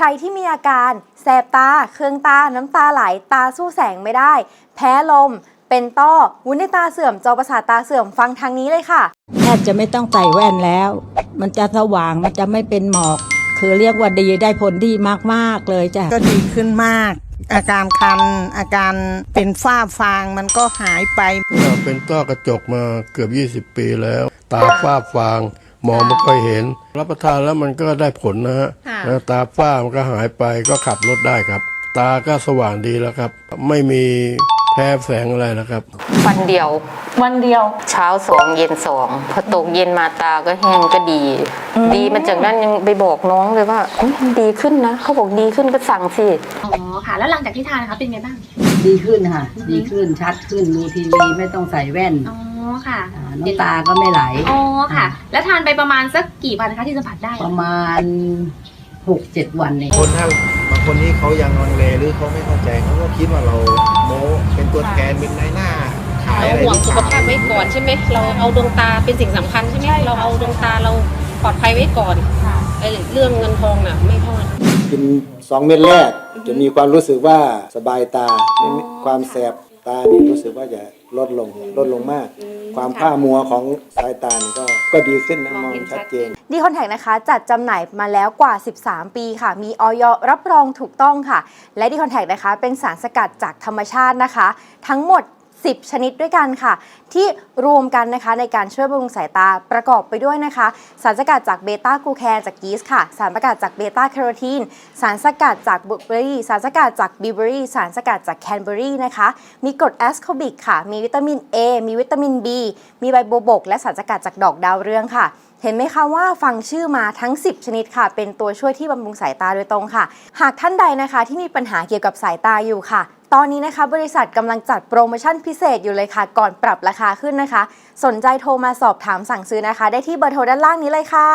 ใครที่มีอาการแสบตา เคืองตา น้ำตาไหล ตาสู้แสงไม่ได้ แพ้ลม เป็นต้อ วุ้นในตาเสื่อม จอประสาทตาเสื่อม ฟังทางนี้เลยค่ะ แทบจะไม่ต้องใส่แว่นแล้ว มันจะสว่าง มันจะไม่เป็นหมอก คือเรียกว่าดีได้ผลดีมากๆเลยจ้ะ ก็ดีขึ้นมาก อาการคัน อาการเป็นฝ้าฟางมันก็หายไป เราเป็นต้อกระจกมาเกือบ 20 ปีแล้ว ตาฝ้าฟาง มองไม่ค่อยเห็น รับประทานแล้วมันก็ได้ผลนะฮะค่ะแล้วตาฝ้ามันก็หายไปก็ขับรถได้ครับ ตาก็สว่างดีแล้วครับ ไม่มีแพ้แสงอะไรนะครับ วันเดียว วันเดียว เช้าสองเย็นสองพอตกเย็นมาตาก็แห้งก็ดี ดีมันจากนั้นยังไปบอกน้องเลยว่าอุ๊ยดีขึ้นนะเขาบอกดีขึ้นก็สั่งสิอ๋อค่ะ แล้วหลังจากที่ทานนะคะเป็นไงบ้าง ดีขึ้นค่ะ ดีขึ้นชัดขึ้นดูทีวีไม่ต้องใส่แว่นอ๋อ ค่ะาน้ำตาก็ไม่ไหล อ๋อค่ะ แล้วทานไปประมาณสักกี่วันคะที่สัมผัสได้ประมาณหกเจ็ดวันเองคนถ้าบางคนที่เขายังลังเลหรือเขาไม่เข้าใจเขาก็คิดว่าเราโม้เป็นตัวแทนเป็นนายหน้าขายเราอะไรห่วงหรือสุเปขล่าภาพไว้ก่อนใช่ไหมเราเอาดวงตาเป็นสิ่งสำคัญใช่ไหมเราเอาดวงตาเราปลอดภัยไว้ก่อนไอ้เรื่องเงินทองน่ะไม่เท่าไหร่ กินสองเม็ดแรกจะมีความรู้สึกว่าสบายตาไม่มีความแสบตานี่รู้สึกว่าจะลดลงลดลงมาก ความผ้ามัวของสายตานี่ก็ก็ดีขึ้นนะมองชัดเจน ดีคอนแทคนะคะจัดจำหน่ายมาแล้วกว่า 13 ปีค่ะ มีออยรับรองถูกต้องค่ะ และดีคอนแทคนะคะเป็นสารสกัดจากธรรมชาตินะคะ ทั้งหมด 10 ชนิดด้วยกันค่ะ ที่รวมกันนะคะในการช่วยบำรุงสายตาประกอบไปด้วยนะคะ สารสกัดจากเบต้ากูแคนจากยีส์ค่ะ สารสกัดจากเบต้าแคโรทีนสารสกัดจากบลูเบอรี่สารสกัดจากบิวเบอรี่สารสกัดจากแคนเบอรี่นะคะมีกรดแอสคอบิกค่ะ มีวิตามิน A มีวิตามิน B มีใบโบบก และสารสกัดจากดอกดาวเรืองค่ะเห็นไหมคะว่าฟังชื่อมาทั้ง 10 ชนิดค่ะ เป็นตัวช่วยที่บำรุงสายตาโดยตรงค่ะ หากท่านใดนะคะที่มีปัญหาเกี่ยวกับสายตาอยู่ค่ะ ตอนนี้นะคะบริษัทกำลังจัดโปรโมชั่นพิเศษอยู่เลยค่ะ ก่อนปรับราคาขึ้นนะคะ สนใจโทรมาสอบถามสั่งซื้อนะคะ ได้ที่เบอร์โทรด้านล่างนี้เลยค่ะ